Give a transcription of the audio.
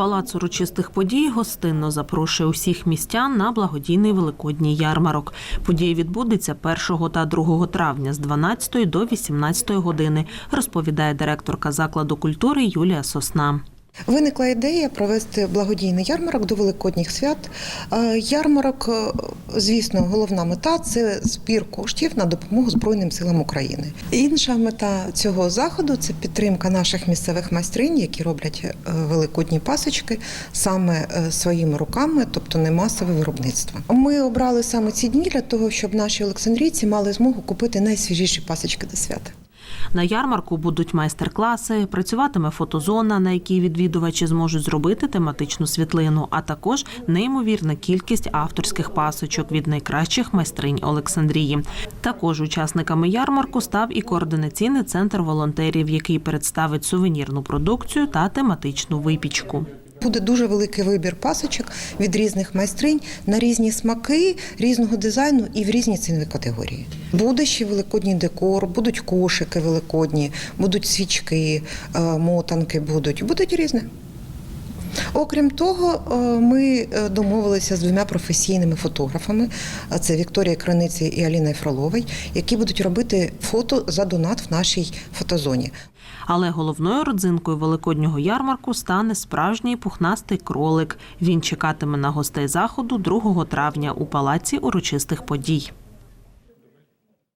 Палац урочистих подій гостинно запрошує усіх містян на благодійний великодній ярмарок. Подія відбудеться 1 та 2 травня з 12 до 18 години, розповідає директорка закладу культури Юлія Сосна. Виникла ідея провести благодійний ярмарок до Великодніх свят. Е, Ярмарок, е, звісно, головна мета це збір коштів на допомогу Збройним силам України. Інша мета цього заходу це підтримка наших місцевих майстринь, які роблять е, великодні пасочки саме своїми руками, тобто не масове виробництво. Ми обрали саме ці дні для того, щоб наші олександрійці мали змогу купити найсвіжіші пасочки до свята. На ярмарку будуть майстер-класи, працюватиме фотозона, на якій відвідувачі зможуть зробити тематичну світлину, а також неймовірна кількість авторських пасочок від найкращих майстринь Олександрії. Також учасниками ярмарку став і координаційний центр волонтерів, який представить сувенірну продукцію та тематичну випічку. Буде дуже великий вибір пасочок від різних майстринь на різні смаки, різного дизайну і в різні цінові категорії. Буде ще великодній декор, будуть кошики великодні, будуть свічки, е, мотанки будуть, будуть різне. Окрім того, е, ми е, домовилися з двома професійними фотографами: це Вікторія Краниці і Аліна Фроловий, які будуть робити фото за донат в нашій фотозоні. Але головною родзинкою великоднього ярмарку стане справжній пухнастий кролик. Він чекатиме на гостей заходу 2 травня у палаці урочистих подій.